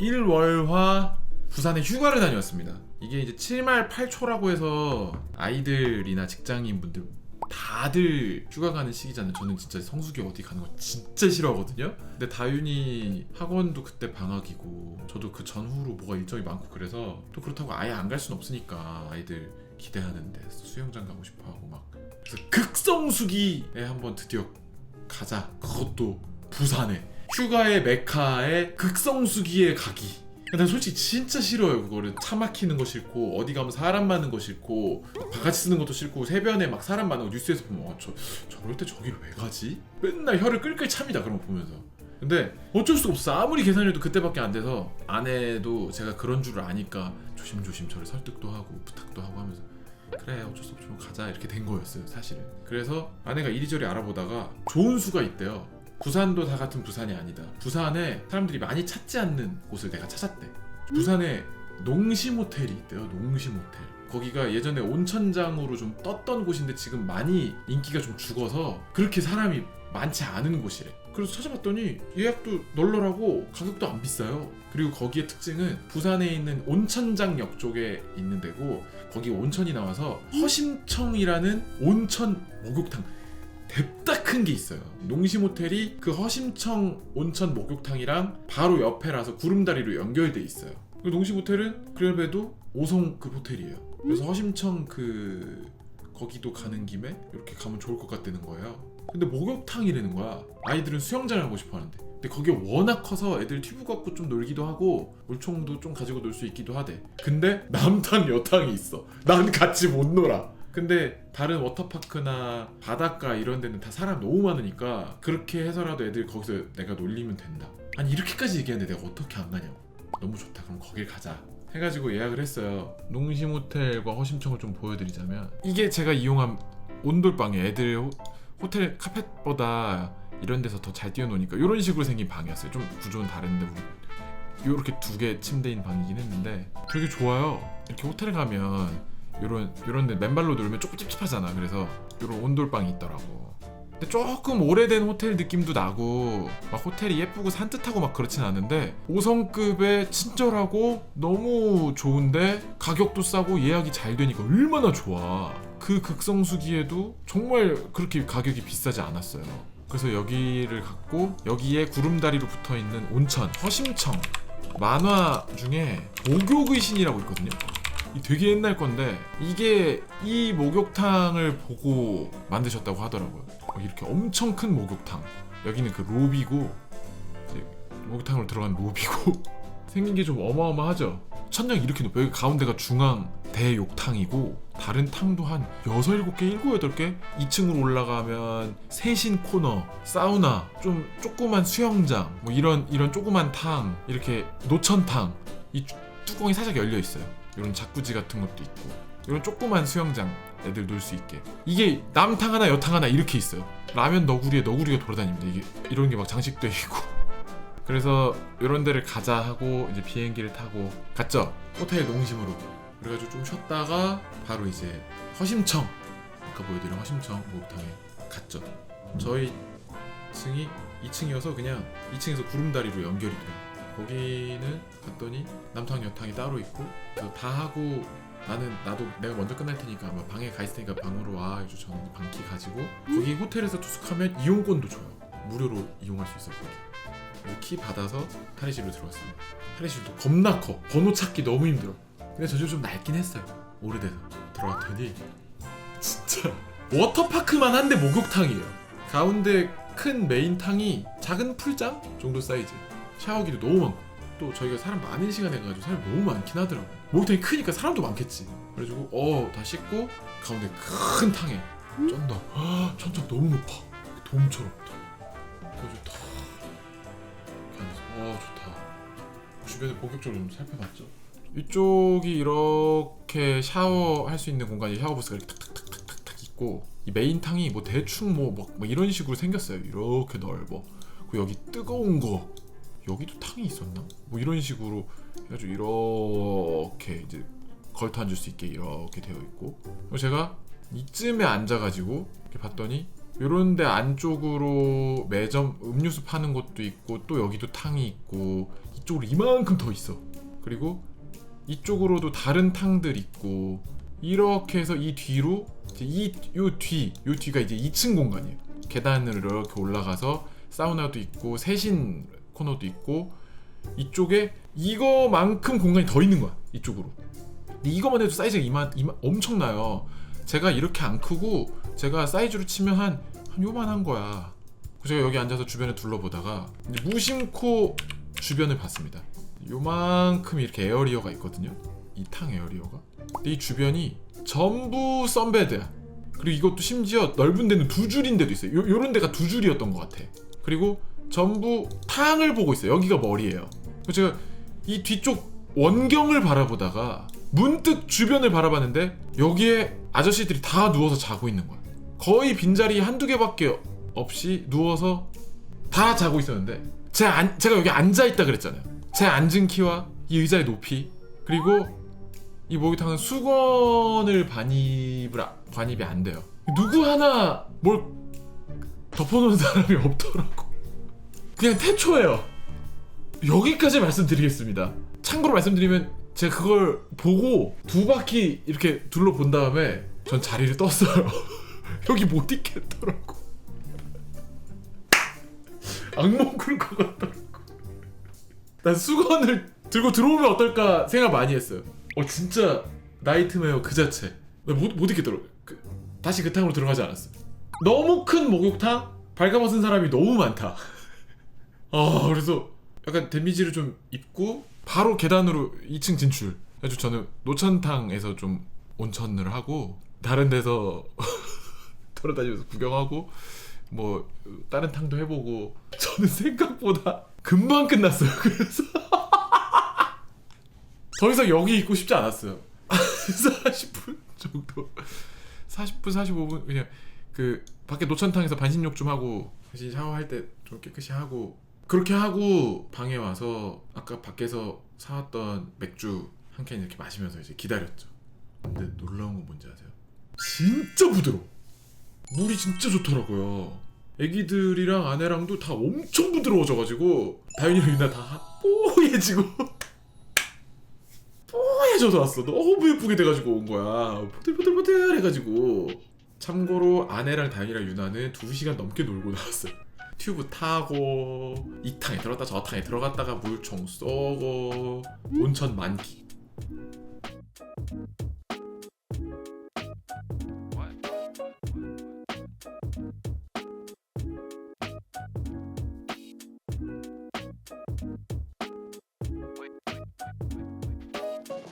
1월화 부산에 휴가를 다녀왔습니다. 이게 이제 7말 8초라고 해서 아이들이나 직장인 분들 다들 휴가 가는 시기잖아요. 저는 진짜 성수기 어디 가는 거 진짜 싫어하거든요. 근데 다윤이 학원도 그때 방학이고 저도 그 전후로 뭐가 일정이 많고 그래서 또 그렇다고 아예 안갈순 없으니까 아이들 기대하는데 수영장 가고 싶어 하고 막 그래서 극성수기에 한번 드디어 가자. 그것도 부산에 휴가의 메카에 극성수기에 가기. 근데 솔직히 진짜 싫어요 그거를 차 막히는 거 싫고 어디 가면 사람 많은 거 싫고 막 바가지 쓰는 것도 싫고 세변에 막 사람 많은 거 뉴스에서 보면 어, 저 저럴 때 저기를 왜 가지? 맨날 혀를 끌끌 찹니다 그런 거 보면서. 근데 어쩔 수가 없어. 아무리 계산해도 그때밖에 안 돼서 아내도 제가 그런 줄을 아니까 조심조심 저를 설득도 하고 부탁도 하고 하면서 그래 어쩔 수 없지 뭐 가자. 이렇게 된 거였어요 사실은. 그래서 아내가 이리저리 알아보다가 좋은 수가 있대요 부산도 다 같은 부산이 아니다. 부산에 사람들이 많이 찾지 않는 곳을 내가 찾았대. 부산에 농심 호텔이 있대요 농심 호텔. 거기가 예전에 온천장으로 좀 떴던 곳인데 지금 많이 인기가 좀 죽어서 그렇게 사람이 많지 않은 곳이래. 그래서 찾아봤더니 예약도 널널하고 가격도 안 비싸요. 그리고 거기의 특징은 부산에 있는 온천장역 쪽에 있는 데고 거기 온천이 나와서 허심청이라는 온천 목욕탕. 뎁다 큰 게 있어요. 농심 호텔이 그 허심청 온천 목욕탕이랑 바로 옆에라서 구름다리로 연결돼 있어요. 그 농심 호텔은 그래도 5성급 호텔이에요. 그래서 허심청 그 거기도 가는 김에 이렇게 가면 좋을 것 같다는 거예요. 근데 목욕탕이라는 거야. 아이들은 수영장을 하고 싶어 하는데. 근데 거기가 워낙 커서 애들 튜브 갖고 좀 놀기도 하고 물총도 좀 가지고 놀 수 있기도 하대. 근데 남탕 여탕이 있어. 난 같이 못 놀아. 근데 다른 워터파크나 바닷가 이런 데는 다 사람 너무 많으니까 그렇게 해서라도 애들 거기서 내가 놀리면 된다. 아니 이렇게까지 얘기하는데 내가 어떻게 안 가냐고. 너무 좋다. 그럼 거길 가자. 해가지고 예약을 했어요. 농심 호텔과 허심청을 좀 보여드리자면 이게 제가 이용한 온돌방이에요. 애들 호, 호텔 카펫보다 이런 데서 더 잘 뛰어노니까 이런 식으로 생긴 방이었어요. 좀 구조는 다른데 이렇게 두 개 침대인 방이긴 했는데 되게 좋아요. 이렇게 호텔 가면 요런 요런 데 맨발로 놀면 조금 찝찝하잖아. 그래서 요런 온돌방이 있더라고. 근데 조금 오래된 호텔 느낌도 나고 막 호텔이 예쁘고 산뜻하고 막 그렇진 않은데 5성급에 친절하고 너무 좋은데 가격도 싸고 예약이 잘 되니까 얼마나 좋아. 그 극성수기에도 정말 그렇게 가격이 비싸지 않았어요. 그래서 여기를 갔고 여기에 구름다리로 붙어 있는 온천 허심청 만화 중에 목욕의 신이라고 있거든요. 이 되게 옛날 건데 이게 이 목욕탕을 보고 만드셨다고 하더라고요. 어, 이렇게 엄청 큰 목욕탕. 여기는 그 로비고 목욕탕으로 들어간 로비고 생긴 게 좀 어마어마하죠. 천장 이렇게 높아. 여기 가운데가 중앙 대욕탕이고 다른 탕도 한 6, 7개, 7, 8개 2층으로 올라가면 세신 코너, 사우나, 좀 조그만 수영장 뭐 이런 이런 조그만 탕 이렇게 노천탕 이 쭈- 뚜껑이 살짝 열려 있어요. 이런 자쿠지 같은 것도 있고 이런 조그만 수영장 애들 놀 수 있게 이게 남탕 하나 여탕 하나 이렇게 있어요. 라면 너구리에 너구리가 돌아다닙니다. 이게 이런 게 막 장식돼 있고 그래서 이런 데를 가자 하고 이제 비행기를 타고 갔죠. 호텔 농심으로. 그래가지고 좀 쉬었다가 바로 이제 허심청 아까 보여드린 허심청 목욕탕에 갔죠. 저희 층이 2층이어서 그냥 2층에서 구름다리로 연결이 돼요. 거기는 갔더니 남탕 여탕이 따로 있고 그래서 다 하고 나는 나도 내가 먼저 끝날 테니까 아마 방에 가 있을 테니까 방으로 와 해서 저는 방키 가지고 거기 호텔에서 투숙하면 이용권도 줘요. 무료로 이용할 수 있어요. 거기. 그리고 키 받아서 탈의실로 들어왔어요. 탈의실도 겁나 커. 번호 찾기 너무 힘들어. 근데 저집좀 낡긴 했어요. 오래돼서 들어왔더니 진짜 워터파크만 한데 목욕탕이에요. 가운데 큰 메인 탕이 작은 풀장 정도 사이즈. 샤워기도 너무 많고 또 저희가 사람 많은 시간에 가지고 사람 너무 많긴 하더라고. 목욕탕이 크니까 사람도 많겠지. 그래가지고 어 다 씻고 가운데 큰 탕에 쩐다. 헉, 천장 너무 높아. 돔처럼. 그래가지고 다 그래서 와 좋다. 주변에 본격적으로 좀 살펴봤죠. 이쪽이 이렇게 샤워할 수 있는 공간이 샤워부스가 이렇게 탁탁탁탁탁 있고 이 메인 탕이 뭐 대충 뭐, 뭐, 뭐 이런 식으로 생겼어요. 이렇게 넓어. 그리고 여기 뜨거운 거 여기도 탕이 있었나? 뭐 이런 식으로 해가지고 이렇게 이제 걸터 앉을 수 있게 이렇게 되어 있고. 제가 이쯤에 앉아가지고 이렇게 봤더니 요런데 안쪽으로 매점 음료수 파는 곳도 있고 또 여기도 탕이 있고 이쪽으로 이만큼 더 있어. 그리고 이쪽으로도 다른 탕들 있고 이렇게 해서 이 뒤로 이요 뒤 요 뒤가 이제 2층 공간이에요. 계단으로 이렇게 올라가서 사우나도 있고 세신 코너도 있고 이쪽에 이거만큼 공간이 더 있는 거야 이쪽으로. 근데 이거만 해도 사이즈가 이만, 이만 엄청나요. 제가 이렇게 안 크고 제가 사이즈로 치면 한, 한 요만한 거야. 제가 여기 앉아서 주변을 둘러보다가 무심코 주변을 봤습니다. 요만큼 이렇게 에어리어가 있거든요. 이 탕 에어리어가. 근데 이 주변이 전부 썬베드야. 그리고 이것도 심지어 넓은 데는 두 줄인 데도 있어요. 요, 요런 데가 두 줄이었던 것 같아. 그리고 전부 탕을 보고 있어요. 여기가 머리예요. 제가 이 뒤쪽 원경을 바라보다가 문득 주변을 바라봤는데 여기에 아저씨들이 다 누워서 자고 있는 거야. 거의 빈자리 한두 개밖에 없이 누워서 다 자고 있었는데 제 안, 제가 여기 앉아있다 그랬잖아요. 제 앉은 키와 이 의자의 높이 그리고 이 목욕탕은 수건을 반입을 아- 반입이 안 돼요. 누구 하나 뭘 덮어놓은 사람이 없더라고 그냥 태초예요. 여기까지 말씀드리겠습니다. 참고로 말씀드리면 제가 그걸 보고 두 바퀴 이렇게 둘러본 다음에 전 자리를 떴어요. 여기 못 있겠더라고. 악몽 꿀 것 같더라고. 난 수건을 들고 들어오면 어떨까 생각 많이 했어요. 어 진짜 나이트메어 그 자체. 나못 못 있겠더라고. 그, 다시 그 탕으로 들어가지 않았어 너무 큰 목욕탕? 발가벗은 사람이 너무 많다 아 그래서 약간 데미지를 좀 입고 바로 계단으로 2층 진출. 그래서 저는 노천탕에서 좀 온천을 하고 다른 데서 돌아다니면서 구경하고 뭐 다른 탕도 해보고 저는 생각보다 금방 끝났어요. 그래서 더 이상 여기 있고 싶지 않았어요. 40분 정도. 40분 45분 그냥 그 밖에 노천탕에서 반신욕 좀 하고 다시 샤워할 때 좀 깨끗이 하고 그렇게 하고 방에 와서 아까 밖에서 사왔던 맥주 한 캔 이렇게 마시면서 이제 기다렸죠. 근데 놀라운 건 뭔지 아세요? 진짜 부드러워. 물이 진짜 좋더라고요. 애기들이랑 아내랑도 다 엄청 부드러워져가지고 다윤이랑 유나 다 뽀얘지고 뽀얘져서 왔어. 너무 예쁘게 돼가지고 온 거야. 보들보들보들 해가지고. 참고로 아내랑 다윤이랑 유나는 2시간 넘게 놀고 나왔어요 튜브 타고 이 탕에 들어갔다 저 탕에 들어갔다가 물총 쏘고 온천 만기